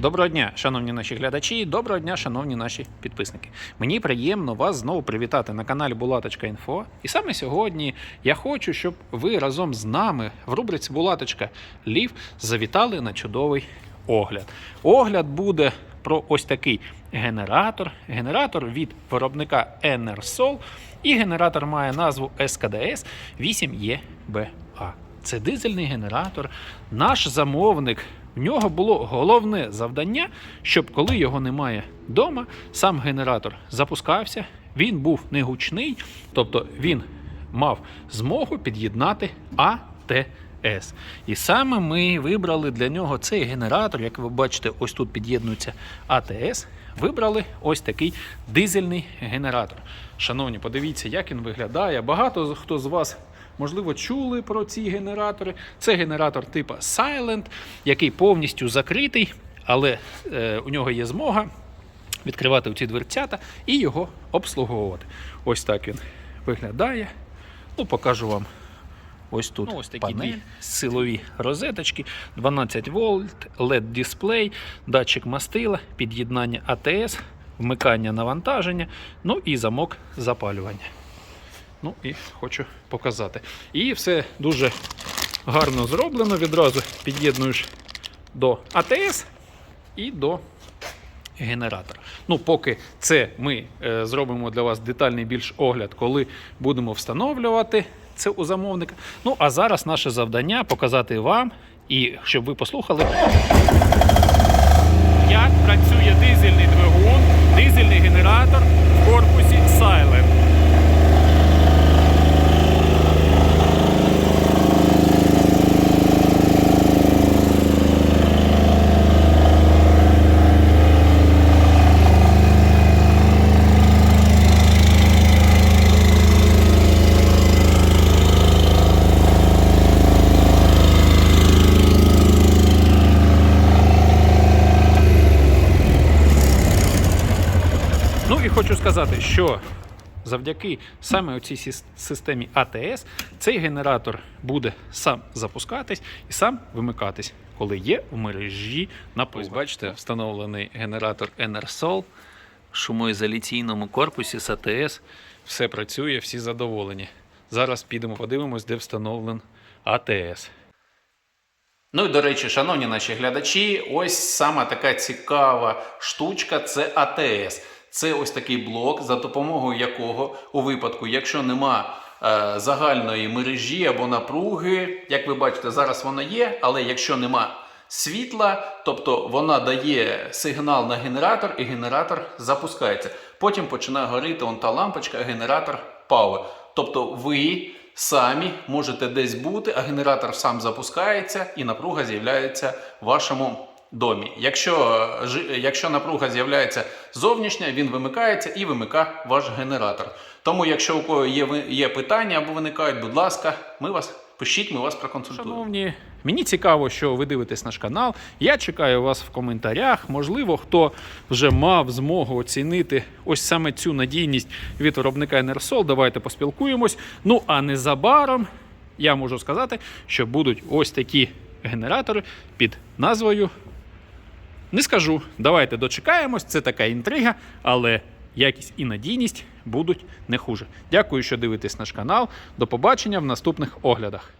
Доброго дня, шановні наші глядачі, доброго дня, шановні наші підписники. Мені приємно вас знову привітати на каналі Булаточка.Інфо. І саме сьогодні я хочу, щоб ви разом з нами в рубриці Булаточка Лів завітали на чудовий огляд. Огляд буде про ось такий генератор. Генератор від виробника Enersol. І генератор має назву SKDS 8EBA. Це дизельний генератор. Наш замовник. В нього було головне завдання, щоб коли його немає вдома, сам генератор запускався, він був не гучний, тобто він мав змогу під'єднати АТС. І саме ми вибрали для нього цей генератор, як ви бачите, ось тут під'єднується АТС. Вибрали ось такий дизельний генератор. Шановні, подивіться, як він виглядає. Багато хто з вас можливо, чули про ці генератори. Це генератор типу Silent, який повністю закритий, але е, у нього є змога відкривати ці дверцята і його обслуговувати. Ось так він виглядає. Ну, покажу вам. Ось тут Ну, ось такі панель, силові розеточки, 12 вольт, LED дисплей, датчик мастила, під'єднання АТС, вмикання навантаження, ну і замок запалювання. Ну і хочу показати. І все дуже гарно зроблено. Відразу під'єднуєш до АТС і до генератора. Ну, поки це ми е, зробимо для вас детальний більш огляд, коли будемо встановлювати це у замовника. Ну, а зараз наше завдання показати вам і щоб ви послухали, як працює дизельний двигун, дизельний генератор в корпусі Silent. Хочу сказати, що завдяки саме цій системі АТС цей генератор буде сам запускатись і сам вимикатись, коли є в мережі напруга. Ось бачите, встановлений генератор Enersol в шумоізоляційному корпусі з АТС. Все працює, всі задоволені. Зараз підемо подивимось, де встановлен АТС. Ну і до речі, шановні наші глядачі, ось сама така цікава штучка це АТС. Це ось такий блок, за допомогою якого у випадку, якщо нема е, загальної мережі або напруги, як ви бачите, зараз вона є, але якщо нема світла, тобто вона дає сигнал на генератор, і генератор запускається. Потім починає горіти он та лампочка, генератор Power. Тобто ви самі можете десь бути, а генератор сам запускається і напруга з'являється в вашому домі. Якщо, е, якщо напруга з'являється зовнішня, він вимикається і вимика ваш генератор. Тому, якщо у кого є, є питання або виникають, будь ласка, ми вас пишіть, ми вас проконсультуємо. Шановні, мені цікаво, що ви дивитесь наш канал. Я чекаю вас в коментарях. Можливо, хто вже мав змогу оцінити ось саме цю надійність від виробника Enersol. Давайте поспілкуємось. Ну а незабаром я можу сказати, що будуть ось такі генератори під назвою. Не скажу. Давайте дочекаємось. Це така інтрига, але якість і надійність будуть не хуже. Дякую, що дивитесь наш канал. До побачення в наступних оглядах.